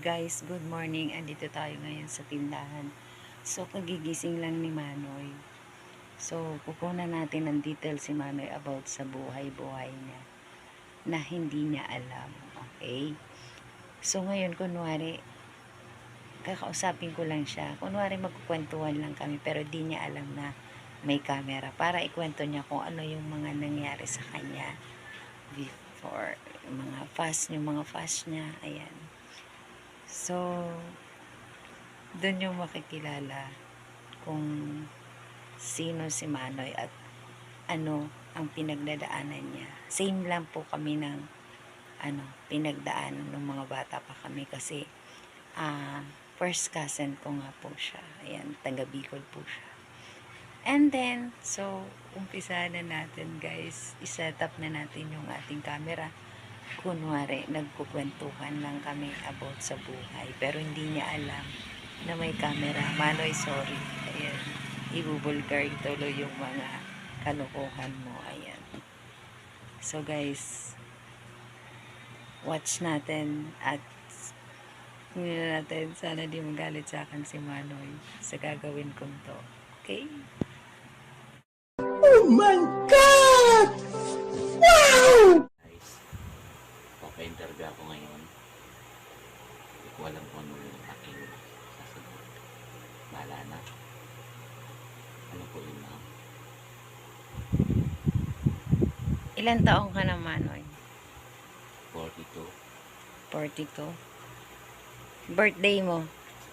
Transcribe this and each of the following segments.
guys, good morning. Andito tayo ngayon sa tindahan. So, kagigising lang ni Manoy. So, kukunan natin ng details si Manoy about sa buhay-buhay niya na hindi niya alam. Okay? So, ngayon, kunwari, kakausapin ko lang siya. Kunwari, magkukwentuhan lang kami pero di niya alam na may camera para ikwento niya kung ano yung mga nangyari sa kanya before mga fast yung mga fast niya ayan so doon yung makikilala kung sino si Manoy at ano ang pinagdadaanan niya same lang po kami ng ano pinagdaanan ng mga bata pa kami kasi ah first cousin ko nga po siya ayan taga Bicol po siya And then, so, umpisa na natin guys. I-set up na natin yung ating camera. Kunwari, nagkukwentuhan lang kami about sa buhay. Pero hindi niya alam na may camera. Manoy, sorry. Ayan. Ibubulgar tuloy yung mga kalukuhan mo. Ayan. So guys, watch natin at hindi natin sana di magalit sa akin si Manoy sa gagawin kong to. Okay? Oh my God! Ilan taong ka na, Manoy? 42, 42. Birthday mo?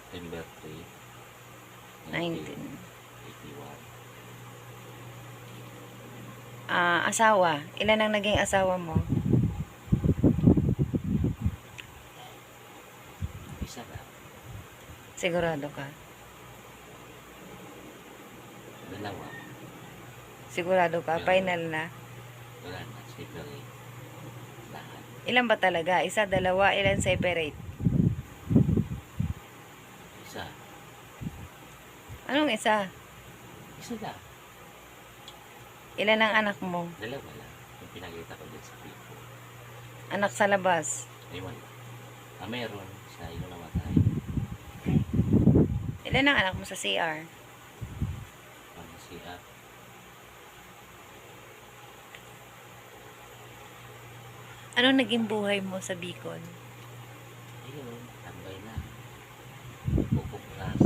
September 3, 19. 1981. Ah, asawa. Ilan ang naging asawa mo? Isa na. Sigurado ka? Dalawa. Sigurado ka? Final na? Wala na. Separate. Lahat. Ilan ba talaga? Isa, dalawa, ilan separate? Isa. Anong isa? Isa lang. Ilan ang anak mo? Dalawa lang. Yung pinakita ko dyan sa video. Anak sa labas? Ewan lang. Ah, meron. Sa iyo namatay. Ilan ang anak mo sa CR? Ano siya? Anong naging buhay mo sa Bicol? Ayun, tambay na. Pupuklas.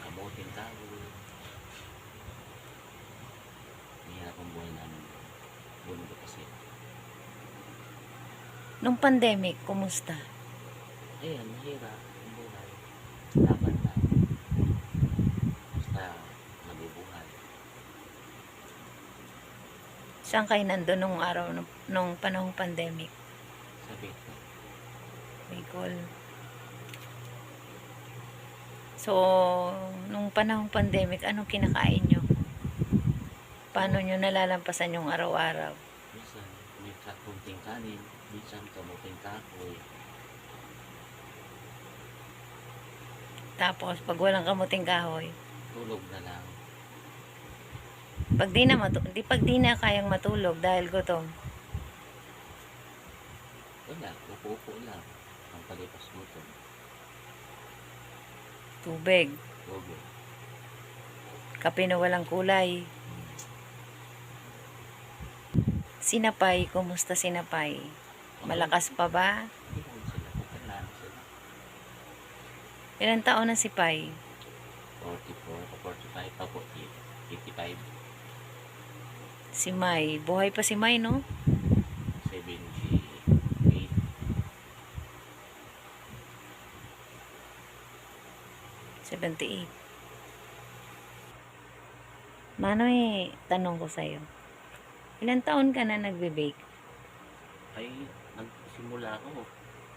Kamuting tao. Mahirap ang buhay namin. Bunulo kasi. Nung pandemic, kumusta? Ayun, mahirap ang buhay. Laban lang. Basta nabubuhay. Saan kayo nandun nung araw, nung, nung panahong pandemic? Sabi ko, Bicol. So, nung panahong pandemic, anong kinakain nyo? Paano nyo nalalampasan yung araw-araw? minsan may kakunting kanin, minsan kamuting kahoy. Tapos, pag walang kamuting kahoy, Tulog na lang. Pag di na, matu- di, pag di na kayang matulog dahil gutom, Wala, upo-upo lang. Ang palipas gutom. tubig, Tulog. kape na walang kulay, sinapay, kumusta sinapay? Malakas pa ba? Ilan taon na si Pai? 44 o 45 pa po. 85, Si May. Buhay pa si May, no? 78. 78. Manoy, tanong ko sa'yo. Ilan taon ka na nagbe-bake? Ay, nagsimula ako.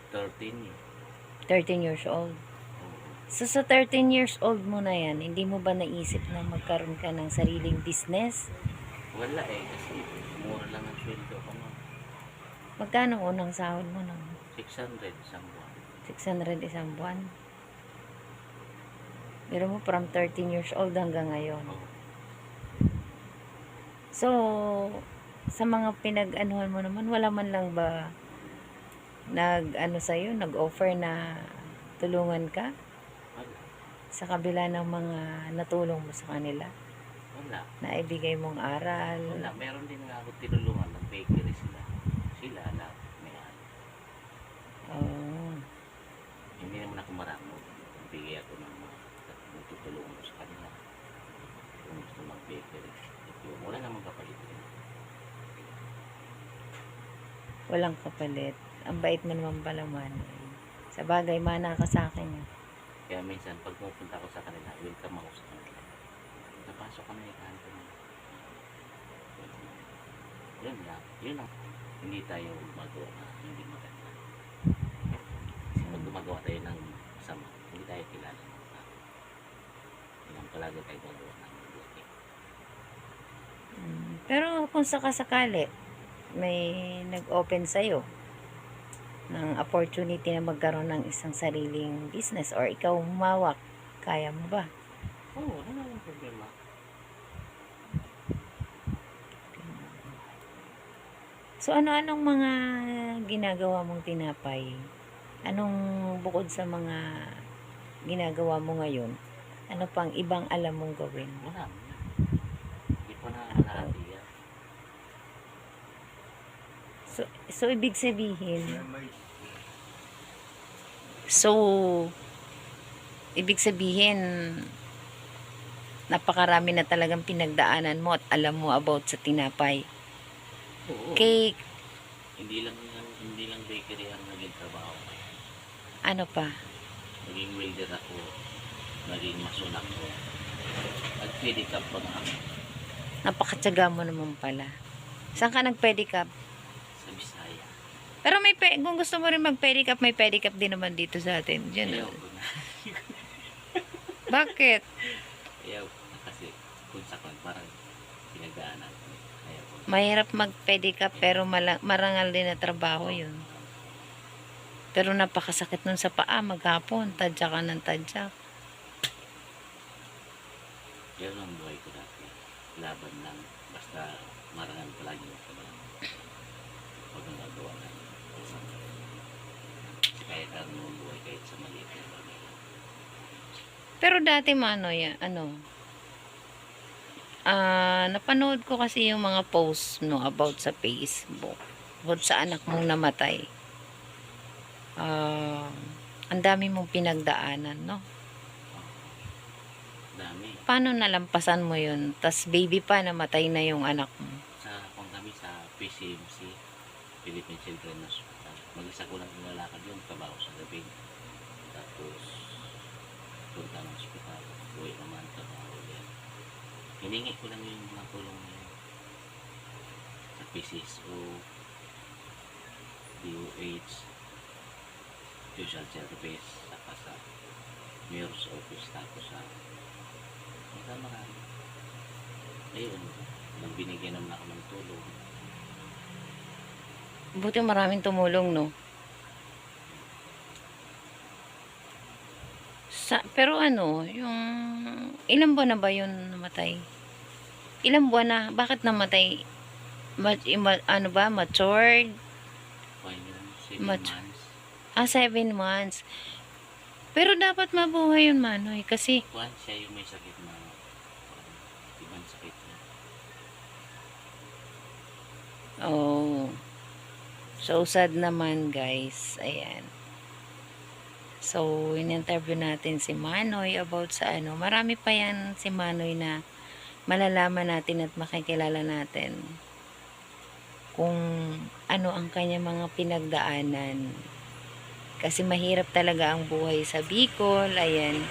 13 eh. 13 years old. So, sa 13 years old mo na yan, hindi mo ba naisip na magkaroon ka ng sariling business? Wala eh. Kasi mura lang ang sweldo ko mo. Magkano unang sahod mo nun? 600 isang buwan. 600 isang buwan. Pero mo from 13 years old hanggang ngayon. Oo. So, sa mga pinag-anuhan mo naman, wala man lang ba nag ano sa'yo, nag-offer na tulungan ka Wala. sa kabila ng mga natulong mo sa kanila Wala. na ibigay mong aral. Wala. Meron din nga ako tinulungan ng bakery sila. Sila na may ano. Oh. Hindi naman ako maramo. Bigay ako ng mga tutulungan ko sa kanila. Kung gusto mag-bakery. Wala namang kapalit. Walang kapalit. Ang bait mo naman pala man. Sa bagay, mana ka sa akin. Kaya minsan, pag pupunta ako sa kanila, welcome ako sa kanila. Napasok ka na yung kanto mo. Yun lang. Yun lang. Hindi tayo gumagawa na hindi maganda. Kasi pag gumagawa tayo ng masama, hindi tayo kilala ng tao. Yun ang palagi tayo gagawa ng mabuti. Mm, Pero kung sakasakali, may nag-open sa'yo ng opportunity na magkaroon ng isang sariling business or ikaw humawak, kaya mo ba? Oo, oh, wala namang problema. So ano-anong mga ginagawa mong tinapay? Anong bukod sa mga ginagawa mo ngayon? Ano pang ibang alam mong gawin? Wala. Hindi pa na kalahati yan. So, so ibig sabihin, so, ibig sabihin, napakarami na talagang pinagdaanan mo at alam mo about sa tinapay. Oo. Cake, Hindi lang hindi lang bakery ang naging trabaho. ano pa? Naging welder ako. Naging mason ako. Nag-pedicab pa nga ako Napakatsaga mo naman pala. Saan ka nag-pedicab? sa Bisaya. Pero may pe- kung gusto mo rin mag-pedicab, may pedicab din naman dito sa atin. Diyan. Ayaw ko na. Bakit? Ayaw ko na kasi kung sa parang pinagdaanan ko. Mahirap mag-pedicab pero marangal din na trabaho yun. Pero napakasakit nun sa paa maghapon. Tadya ka ng tadya. Yan ang buhay ko dati. Laban lang. Basta marangan palagi yung trabaho. Huwag ang gagawa na. Kahit anong buhay, kahit sa maliit na bagay. Pero dati mano yan, ano, ah, napanood ko kasi yung mga posts no about sa Facebook. About sa anak mong namatay. Ah, ang dami mong pinagdaanan, no? Dami. Paano nalampasan mo yun? Tas baby pa, namatay na yung anak mo. sa kung kami sa PCMC, Philippine Children Hospital. Mag-isa ko lang nilalakad yun, trabaho sa gabi. Tapos, punta ng hospital, uwi naman, trabaho. Hiningi ko lang yung mga tulong na yun. Sa PCSO, DOH, Social Service, saka sa Mayor's Office, tapos sa mga marami. Ayun, nang binigyan naman ako ng tulong. Buti maraming tumulong, no? Sa, pero ano, yung... Ilang buwan na ba yun namatay? Ilang buwan na? Bakit namatay? Ma, ima- ano ba? Matured? Seven Mat- months. Ah, seven months. Pero dapat mabuhay yun, Manoy. Kasi, Kuhan siya yung may sakit na kuwan, ibang sakit niya. oh... So, sad naman, guys. Ayan. So, in-interview natin si Manoy about sa ano. Marami pa yan si Manoy na malalaman natin at makikilala natin kung ano ang kanya mga pinagdaanan. Kasi mahirap talaga ang buhay sa Bicol. Ayan.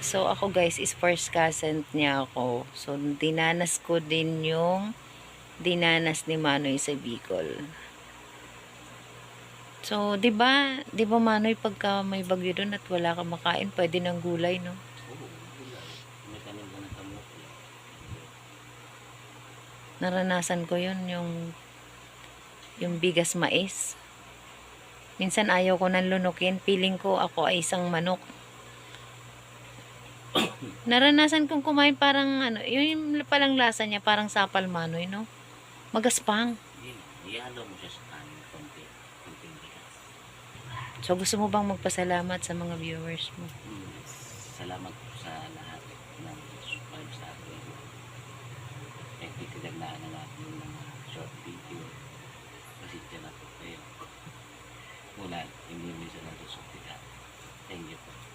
So, ako guys, is first cousin niya ako. So, dinanas ko din yung dinanas ni Manoy sa Bicol. So, 'di ba? 'Di ba Manoy pagka may bagyo doon at wala kang makain, pwede ng gulay, no? Naranasan ko 'yun yung yung bigas mais. Minsan ayaw ko nang lunukin, feeling ko ako ay isang manok. Naranasan kong kumain parang ano, yun yung palang lasa niya, parang sapal manoy, no? Magaspang. Yun, ihalo mo siya sa kanin, konti. Konting bigas. So gusto mo bang magpasalamat sa mga viewers mo? Salamat po sa lahat ng subscribe sa akin. Titignan na natin yung mga short video. Kasi dyan na po kayo. Mula, hindi mo isa na Thank you po.